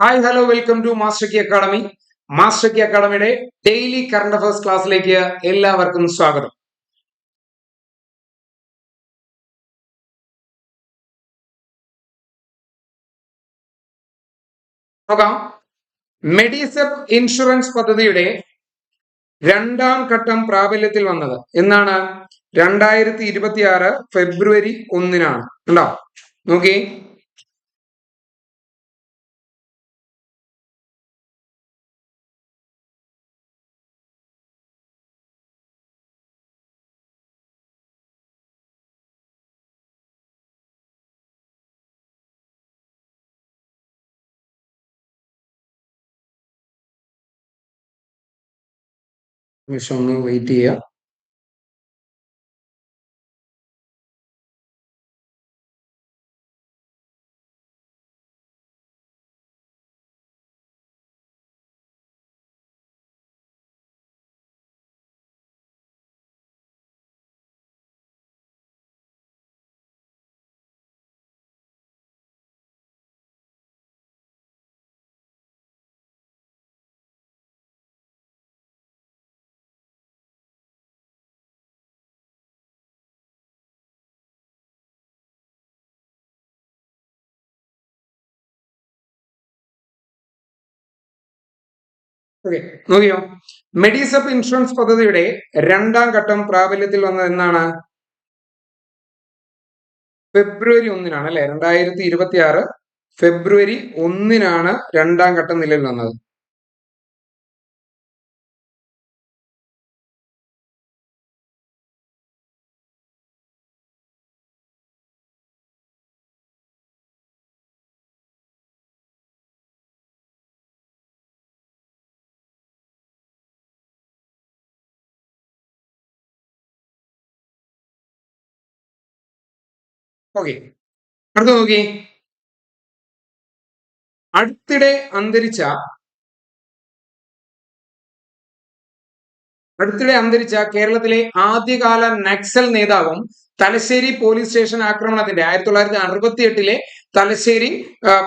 Hi hello welcome to Master Ki Academy Master Ki അക്കാഡമിയുടെ daily current affairs ക്ലാസ്സിലേക്ക് എല്ലാവർക്കും സ്വാഗതം. നോക്കാം. മെഡിസെപ് ഇൻഷുറൻസ് പദ്ധതിയുടെ രണ്ടാം ഘട്ടം പ്രാബല്യത്തിൽ വന്നത് എന്നാണ്. രണ്ടായിരത്തി ഇരുപത്തി ആറ് ഫെബ്രുവരി ഒന്നിനാണ്. ഉണ്ടോ നോക്കി. നിമിഷം ഒന്ന് വെയിറ്റ് ചെയ്യുക ഓക്കെ നോക്കിയോ? മെഡിസപ്പ് ഇൻഷുറൻസ് പദ്ധതിയുടെ രണ്ടാം ഘട്ടം പ്രാബല്യത്തിൽ വന്നത് എന്നാണ്? ഫെബ്രുവരി ഒന്നിനാണ് അല്ലെ? രണ്ടായിരത്തി ഇരുപത്തി ആറ് ഫെബ്രുവരി ഒന്നിനാണ് രണ്ടാം ഘട്ടം നിലവിൽ വന്നത്. ഓക്കെ അടുത്ത നോക്കി. അടുത്തിടെ അന്തരിച്ച അടുത്തിടെ അന്തരിച്ച കേരളത്തിലെ ആദ്യകാല നക്സൽ നേതാവും തലശ്ശേരി പോലീസ് സ്റ്റേഷൻ ആക്രമണത്തിന്റെ ആയിരത്തി തൊള്ളായിരത്തി അറുപത്തി എട്ടിലെ തലശ്ശേരി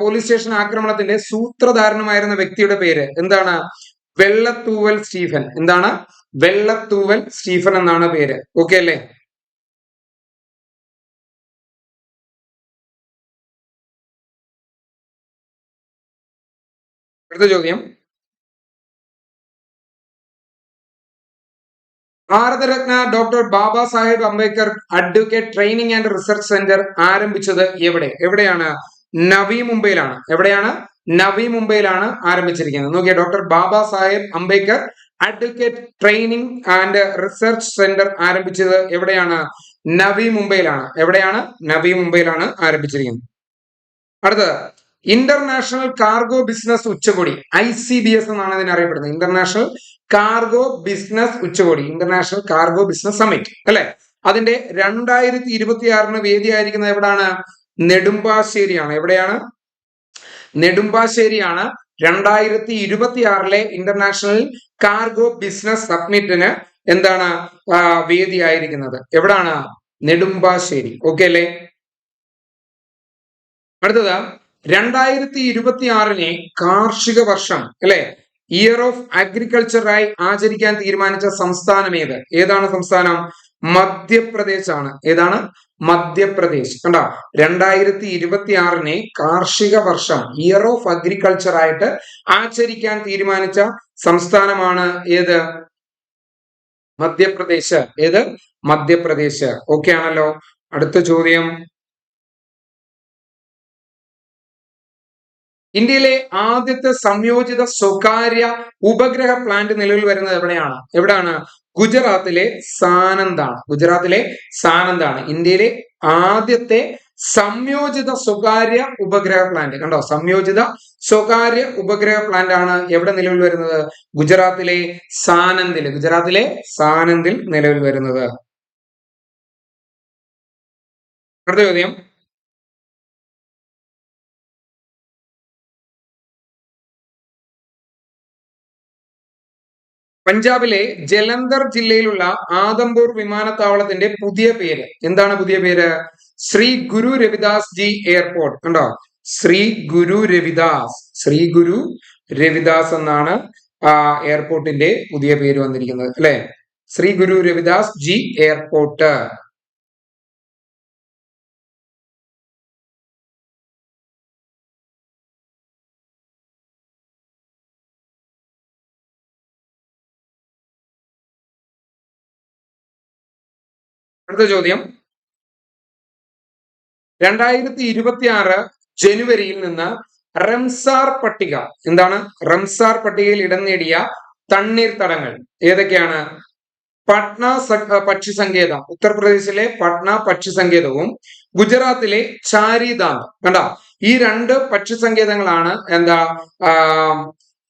പോലീസ് സ്റ്റേഷൻ ആക്രമണത്തിന്റെ സൂത്രധാരണമായിരുന്ന വ്യക്തിയുടെ പേര് എന്താണ്? വെള്ളത്തൂവൽ സ്റ്റീഫൻ. എന്താണ്? വെള്ളത്തൂവൽ സ്റ്റീഫൻ എന്നാണ് പേര്. ഓക്കെ അല്ലേ? അടുത്ത ചോദ്യം. Bharat Ratna doctor Baba Saheb Ambedkar advocate training and research centre ആരംഭിച്ചത് എവിടെ? എവിടെയാണ്? നവി മുംബൈയിലാണ്. എവിടെയാണ്? നവി മുംബൈയിലാണ് ആരംഭിച്ചിരിക്കുന്നത്. നോക്കിയ doctor Baba Saheb Ambedkar advocate training and research centre ആരംഭിച്ചത് എവിടെയാണ്? നവി മുംബൈയിലാണ്. എവിടെയാണ്? നവി മുംബൈയിലാണ് ആരംഭിച്ചിരിക്കുന്നത്. അടുത്തത്. ഇന്റർനാഷണൽ കാർഗോ ബിസിനസ് ഉച്ചകോടി ഐ സി ബി എസ് എന്നാണ് ഇതിനെ അറിയപ്പെടുന്നത്. ഇന്റർനാഷണൽ കാർഗോ ബിസിനസ് ഉച്ചകോടി ഇന്റർനാഷണൽ കാർഗോ ബിസിനസ് സമ്മിറ്റ് അല്ലെ? അതിന്റെ രണ്ടായിരത്തി ഇരുപത്തി ആറിന് വേദിയായിരിക്കുന്നത് എവിടാണ്? നെടുമ്പാശ്ശേരിയാണ്. എവിടെയാണ്? നെടുമ്പാശ്ശേരിയാണ് രണ്ടായിരത്തി ഇരുപത്തി ആറിലെ ഇന്റർനാഷണൽ കാർഗോ ബിസിനസ് സബ്മിറ്റിന് എന്താണ് വേദിയായിരിക്കുന്നത് എവിടാണ്? നെടുമ്പാശ്ശേരി. ഓക്കെ അല്ലേ? അടുത്തത്. രണ്ടായിരത്തി ഇരുപത്തി ആറിനെ കാർഷിക വർഷം അല്ലെ? ഇയർ ഓഫ് അഗ്രികൾച്ചറായി ആചരിക്കാൻ തീരുമാനിച്ച സംസ്ഥാനം ഏത്? ഏതാണ് സംസ്ഥാനം? മധ്യപ്രദേശ് ആണ് ഏതാണ്? മധ്യപ്രദേശ്. കണ്ട? രണ്ടായിരത്തി ഇരുപത്തി ആറിനെ കാർഷിക വർഷം ഇയർ ഓഫ് അഗ്രികൾച്ചർ ആയിട്ട് ആചരിക്കാൻ തീരുമാനിച്ച സംസ്ഥാനമാണ് ഏത്? മധ്യപ്രദേശ്. ഏത്? മധ്യപ്രദേശ്. ഓക്കെ ആണല്ലോ. അടുത്ത ചോദ്യം. ഇന്ത്യയിലെ ആദ്യത്തെ സംയോജിത സ്വകാര്യ ഉപഗ്രഹ പ്ലാന്റ് നിലവിൽ വരുന്നത് എവിടെയാണ്? എവിടെയാണ്? ഗുജറാത്തിലെ സാനന്ദാണ്. ഗുജറാത്തിലെ സാനന്ദാണ് ഇന്ത്യയിലെ ആദ്യത്തെ സംയോജിത സ്വകാര്യ ഉപഗ്രഹ പ്ലാന്റ് കണ്ടോ? സംയോജിത സ്വകാര്യ ഉപഗ്രഹ പ്ലാന്റ് ആണ് എവിടെ നിലവിൽ വരുന്നത്? ഗുജറാത്തിലെ സാനന്ദിൽ. ഗുജറാത്തിലെ സാനന്ദിൽ നിലവിൽ വരുന്നത്. അടുത്ത ചോദ്യം. പഞ്ചാബിലെ ജലന്ധർ ജില്ലയിലുള്ള ആദംപൂർ വിമാനത്താവളത്തിന്റെ പുതിയ പേര്. എന്താണ് പുതിയ പേര്? ശ്രീ ഗുരു രവിദാസ് ജി എയർപോർട്ട്. കണ്ടോ? ശ്രീ ഗുരു രവിദാസ്. ശ്രീ ഗുരു രവിദാസ് എന്നാണ് എയർപോർട്ടിന്റെ പുതിയ പേര് വന്നിരിക്കുന്നത്. അല്ലെ? ശ്രീ ഗുരു രവിദാസ് ജി എയർപോർട്ട്. അടുത്ത ചോദ്യം. രണ്ടായിരത്തി ഇരുപത്തി ആറ് ജനുവരിയിൽ നിന്ന് റംസാർ പട്ടിക എന്താണ്? റംസാർ പട്ടികയിൽ ഇടം നേടിയ തണ്ണീർത്തടങ്ങൾ ഏതൊക്കെയാണ്? പട്ന പക്ഷി സങ്കേതം ഉത്തർപ്രദേശിലെ പട്ന പക്ഷി സങ്കേതവും ഗുജറാത്തിലെ ചാരിദാന്ത്. കണ്ട? ഈ രണ്ട് പക്ഷി സങ്കേതങ്ങളാണ് എന്താ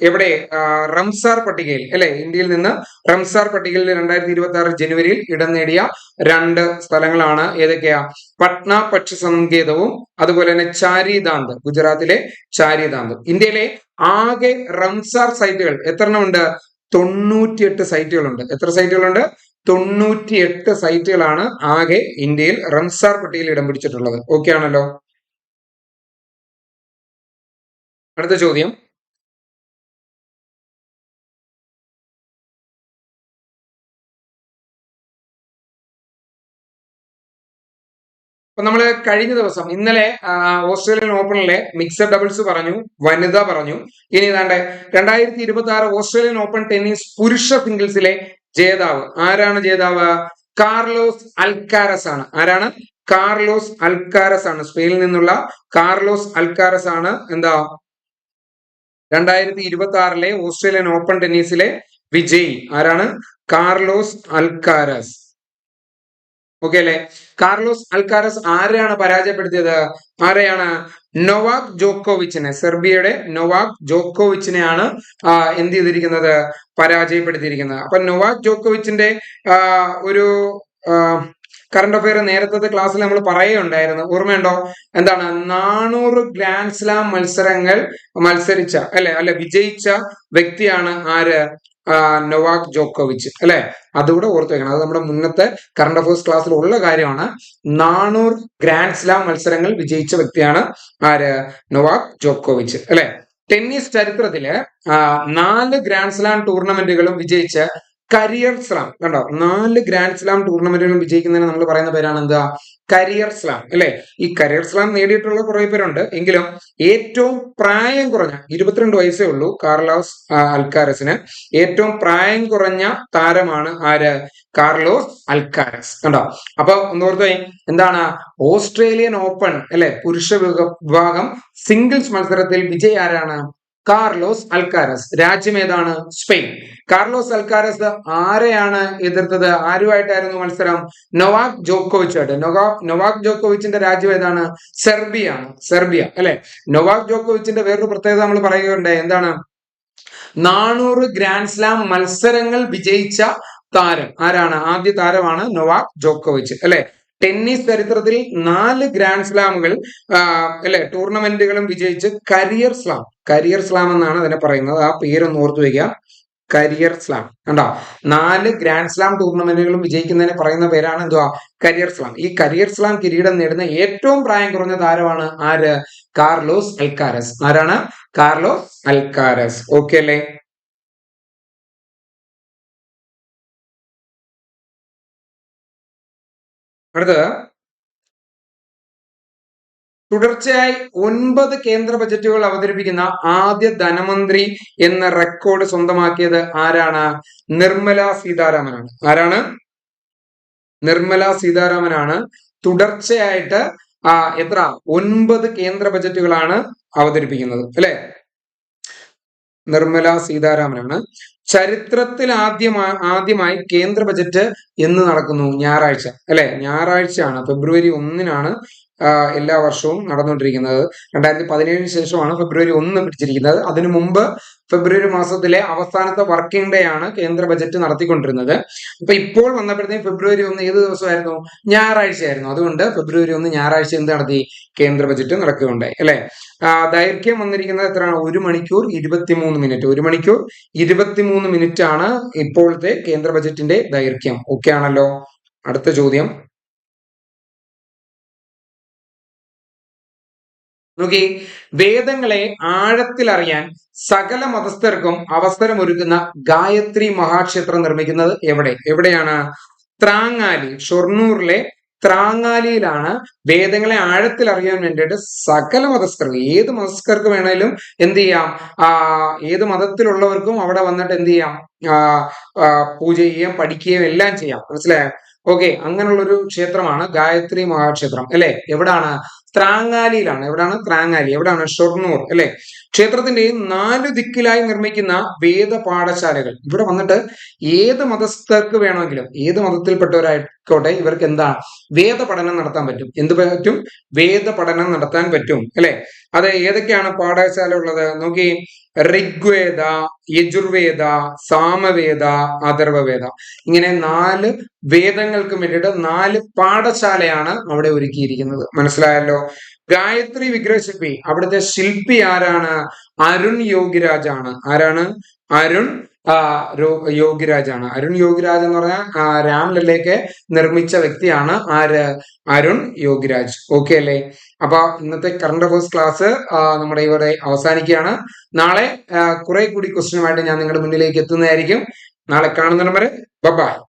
എവിടെ? റംസാർ പട്ടികയിൽ അല്ലെ? ഇന്ത്യയിൽ നിന്ന് റംസാർ പട്ടികയിൽ രണ്ടായിരത്തി ഇരുപത്തി ആറ് ജനുവരിയിൽ ഇടം നേടിയ രണ്ട് സ്ഥലങ്ങളാണ് ഏതൊക്കെയാ? പട്ന പക്ഷി സങ്കേതവും അതുപോലെ തന്നെ ചാരിദാന്ത് ഗുജറാത്തിലെ ചാരിദാന്ത് ഇന്ത്യയിലെ ആകെ റംസാർ സൈറ്റുകൾ എത്ര ഉണ്ട് തൊണ്ണൂറ്റിയെട്ട് സൈറ്റുകളുണ്ട്. എത്ര സൈറ്റുകളുണ്ട്? തൊണ്ണൂറ്റിയെട്ട് സൈറ്റുകളാണ് ആകെ ഇന്ത്യയിൽ റംസാർ പട്ടികയിൽ ഇടം പിടിച്ചിട്ടുള്ളത്. ഓക്കെ ആണല്ലോ. അടുത്ത ചോദ്യം. അപ്പൊ നമ്മൾ കഴിഞ്ഞ ദിവസം ഇന്നലെ ഓസ്ട്രേലിയൻ ഓപ്പണിലെ മിക്സഡ് ഡബിൾസ് പറഞ്ഞു വനിത പറഞ്ഞു. ഇനി ഇതാണ്ട് രണ്ടായിരത്തി ഇരുപത്തി ആറ് ഓസ്ട്രേലിയൻ ഓപ്പൺ ടെന്നീസ് പുരുഷ സിംഗിൾസിലെ ജേതാവ് ആരാണ് ജേതാവ്? കാർലോസ് അൽക്കാരസ് ആണ് ആരാണ്? കാർലോസ് അൽക്കാരസ് ആണ് സ്പെയിനിൽ നിന്നുള്ള കാർലോസ് അൽക്കാരസ് ആണ് എന്താ? രണ്ടായിരത്തി ഇരുപത്തി ആറിലെ ഓസ്ട്രേലിയൻ ഓപ്പൺ ടെന്നീസിലെ വിജയി. ആരാണ്? Carlos Alcaraz. ഓക്കെ അല്ലെ കാർലോസ് അൽക്കാരസ് ആരെയാണ് പരാജയപ്പെടുത്തിയത്? ആരെയാണ്? നൊവാക് ജോക്കോവിച്ചിനെ സെർബിയയുടെ നൊവാക് ജോക്കോവിച്ചിനെയാണ് എന്ത് ചെയ്തിരിക്കുന്നത്? പരാജയപ്പെടുത്തിയിരിക്കുന്നത്. അപ്പൊ നൊവാക് ജോക്കോവിച്ചിന്റെ ഒരു കറണ്ട് അഫയർ നേരത്തെ ക്ലാസ്സിൽ നമ്മൾ പറയുകയുണ്ടായിരുന്നു. ഓർമ്മയുണ്ടോ? എന്താണ്? നാനൂറ് ഗ്രാൻഡ് സ്ലാം മത്സരങ്ങൾ മത്സരിച്ച അല്ലെ അല്ലെ വിജയിച്ച വ്യക്തിയാണ് ആര്? നൊവാക് ജോക്കോവിച്ച് അല്ലെ? അതുകൂടെ ഓർത്ത് വെക്കണം. അത് നമ്മുടെ മുന്നത്തെ കറണ്ട് അഫയേഴ്സ് ക്ലാസ്സിൽ ഉള്ള കാര്യമാണ്. നാനൂറ് ഗ്രാൻഡ് സ്ലാം മത്സരങ്ങൾ വിജയിച്ച വ്യക്തിയാണ് ആര്? നൊവാക് ജോക്കോവിച്ച് അല്ലെ? ടെന്നീസ് ചരിത്രത്തിൽ നാല് ഗ്രാൻഡ് സ്ലാം ടൂർണമെന്റുകളും വിജയിച്ച കരിയർ സ്ലാം കണ്ടോ? നാല് ഗ്രാൻഡ് സ്ലാം ടൂർണമെന്റുകളും വിജയിക്കുന്നതിന് നമ്മൾ പറയുന്ന പേരാണ് എന്താ? കരിയർ സ്ലാം അല്ലെ? ഈ കരിയർ സ്ലാം നേടിയിട്ടുള്ള കുറെ പേരുണ്ട്. എങ്കിലും ഏറ്റവും പ്രായം കുറഞ്ഞ ഇരുപത്തിരണ്ട് വയസ്സേ ഉള്ളൂ കാർലോസ് അൽക്കാരസിന്. ഏറ്റവും പ്രായം കുറഞ്ഞ താരമാണ് ആര്? Carlos Alcaraz. കണ്ടോ? അപ്പൊ ഒന്നോർത്ത് എന്താണ്? ഓസ്ട്രേലിയൻ ഓപ്പൺ അല്ലെ? പുരുഷ വിഭാഗം സിംഗിൾസ് മത്സരത്തിൽ വിജയ ആരാണ്? Carlos Alcaraz. രാജ്യം ഏതാണ്? സ്പെയിൻ. കാർലോസ് അൽക്കാരസ് ആരെയാണ് എതിർത്തത്? ആരുമായിട്ടായിരുന്നു മത്സരം? നൊവാക് ജോക്കോവിച്ചായിട്ട് നൊവാക് നൊവാക് ജോക്കോവിച്ചിന്റെ രാജ്യം ഏതാണ്? സെർബിയ ആണ് സെർബിയ അല്ലെ? നൊവാക് ജോക്കോവിച്ചിന്റെ വേറൊരു പ്രത്യേകത നമ്മൾ പറയുകയുണ്ടായി എന്താണ്? നാനൂറ് ഗ്രാൻഡ് സ്ലാം മത്സരങ്ങൾ വിജയിച്ച താരം. ആരാണ്? ആദ്യ താരമാണ് നൊവാക് ജോക്കോവിച്ച് അല്ലെ? ടെന്നീസ് ചരിത്രത്തിൽ നാല് ഗ്രാൻഡ് സ്ലാമുകൾ അല്ലെ? ടൂർണമെന്റുകളും വിജയിച്ച് കരിയർ സ്ലാം. കരിയർ സ്ലാം എന്നാണ് അതിനെ പറയുന്നത്. ആ പേരൊന്ന് ഓർത്തു വയ്ക്കുക. കരിയർ സ്ലാം കണ്ടോ? നാല് ഗ്രാൻഡ് സ്ലാം ടൂർണമെന്റുകളും വിജയിക്കുന്നതിന് പറയുന്ന പേരാണ് എന്തുവാ? കരിയർ സ്ലാം ഈ കരിയർ സ്ലാം കിരീടം നേടുന്ന ഏറ്റവും പ്രായം കുറഞ്ഞ താരമാണ് ആര്? Carlos Alcaraz. ആരാണ്? Carlos Alcaraz. ഓക്കെ അല്ലേ? അടുത്തത്. തുടർച്ചയായി ഒൻപത് കേന്ദ്ര ബജറ്റുകൾ അവതരിപ്പിക്കുന്ന ആദ്യ ധനമന്ത്രി എന്ന റെക്കോർഡ് സ്വന്തമാക്കിയത് ആരാണ്? നിർമ്മല സീതാരാമനാണ്. ആരാണ്? നിർമ്മല സീതാരാമനാണ്. തുടർച്ചയായിട്ട് എത്ര? ഒൻപത് കേന്ദ്ര ബജറ്റുകളാണ് അവതരിപ്പിക്കുന്നത്. അല്ലെ? നിർമ്മല സീതാരാമനാണ്. ചരിത്രത്തിൽ ആദ്യമായി ആദ്യമായി കേന്ദ്ര ബജറ്റ് എന്ന് നടക്കുന്നു ഞായറാഴ്ച. അല്ലെ? ഞായറാഴ്ചയാണ്. ഫെബ്രുവരി ഒന്നിനാണ് എല്ലാ വർഷവും നടന്നുകൊണ്ടിരിക്കുന്നത്. രണ്ടായിരത്തി പതിനേഴിന് ശേഷമാണ് ഫെബ്രുവരി ഒന്ന് പിടിച്ചിരിക്കുന്നത്. അതിനു മുമ്പ് ഫെബ്രുവരി മാസത്തിലെ അവസാനത്തെ വർക്കിംഗ് ഡേ ആണ് കേന്ദ്ര ബജറ്റ് നടത്തിക്കൊണ്ടിരുന്നത്. അപ്പൊ ഇപ്പോൾ വന്നപ്പോഴത്തേക്കും ഫെബ്രുവരി ഒന്ന് ഏത് ദിവസമായിരുന്നു? ഞായറാഴ്ചയായിരുന്നു അതുകൊണ്ട് ഫെബ്രുവരി ഒന്ന് ഞായറാഴ്ച എന്ത് നടത്തി? കേന്ദ്ര ബജറ്റ് നടക്കുകയുണ്ടായി അല്ലെ? ദൈർഘ്യം വന്നിരിക്കുന്നത് എത്രയാണ്? ഒരു മണിക്കൂർ ഇരുപത്തിമൂന്ന് മിനിറ്റ്. ഒരു മണിക്കൂർ ഇരുപത്തിമൂന്ന് മിനിറ്റ് ആണ് ഇപ്പോഴത്തെ കേന്ദ്ര ബജറ്റിന്റെ ദൈർഘ്യം. ഓക്കെ ആണല്ലോ അടുത്ത ചോദ്യം. നോക്കി. വേദങ്ങളെ ആഴത്തിൽ അറിയാൻ സകല മതസ്ഥർക്കും അവസരമൊരുക്കുന്ന ഗായത്രി മഹാക്ഷേത്രം നിർമ്മിക്കുന്നത് എവിടെ? എവിടെയാണ്? ത്രാങ്ങാലി ഷൊർണൂറിലെ ത്രാങ്ങാലിയിലാണ്. വേദങ്ങളെ ആഴത്തിൽ അറിയാൻ വേണ്ടിയിട്ട് സകല മതസ്ഥർക്ക് ഏത് മതസ്ഥർക്ക് വേണേലും എന്ത് ചെയ്യാം? ആ ഏത് മതത്തിലുള്ളവർക്കും അവിടെ വന്നിട്ട് എന്ത് ചെയ്യാം? പൂജ ചെയ്യാം പഠിക്കുകയും എല്ലാം ചെയ്യാം. മനസ്സിലായോ? ഓക്കെ അങ്ങനെയുള്ള ഒരു ക്ഷേത്രമാണ് ഗായത്രി മഹാക്ഷേത്രം. അല്ലെ? എവിടാണ്? ത്രാങ്ങാലിയിലാണ്. എവിടെയാണ്? ത്രാങ്ങാലി. എവിടെയാണ്? ഷൊർണൂർ അല്ലെ? ക്ഷേത്രത്തിന്റെ നാല് ദിക്കിലായി നിർമ്മിക്കുന്ന വേദ പാഠശാലകൾ. ഇവിടെ വന്നിട്ട് ഏത് മതസ്ഥർക്ക് വേണമെങ്കിലും ഏത് മതത്തിൽപ്പെട്ടവരായിക്കോട്ടെ ഇവർക്ക് എന്താണ്? വേദ പഠനം നടത്താൻ പറ്റും. എന്ത് പറ്റും? വേദ പഠനം നടത്താൻ പറ്റും അല്ലെ? അത് ഏതൊക്കെയാണ് പാഠശാല ഉള്ളത്? നോക്കി. ഋഗ്വേദ യജുർവേദ സാമവേദ അഥർവവേദ. ഇങ്ങനെ നാല് വേദങ്ങൾക്ക് വേണ്ടിയിട്ട് നാല് പാഠശാലയാണ് അവിടെ ഒരുക്കിയിരിക്കുന്നത്. മനസ്സിലായല്ലോ? ഗായത്രി വിഗ്രഹശില്പി. അവിടുത്തെ ശില്പി ആരാണ്? അരുൺ യോഗിരാജാണ്. ആരാണ്? അരുൺ യോഗിരാജാണ്. അരുൺ യോഗിരാജ് എന്ന് പറഞ്ഞാൽ രാംലല്ലേക്ക് നിർമ്മിച്ച വ്യക്തിയാണ് ആര്? അരുൺ യോഗിരാജ്. ഓക്കെ അല്ലേ? അപ്പൊ ഇന്നത്തെ കറണ്ട് അഫേഴ്സ് ക്ലാസ് നമ്മുടെ ഇവിടെ അവസാനിക്കുകയാണ്. നാളെ കുറെ കൂടി ക്വസ്റ്റ്യനുമായിട്ട് ഞാൻ നിങ്ങളുടെ മുന്നിലേക്ക് എത്തുന്നതായിരിക്കും. നാളെ കാണുന്നതിന് വരെ ബൈ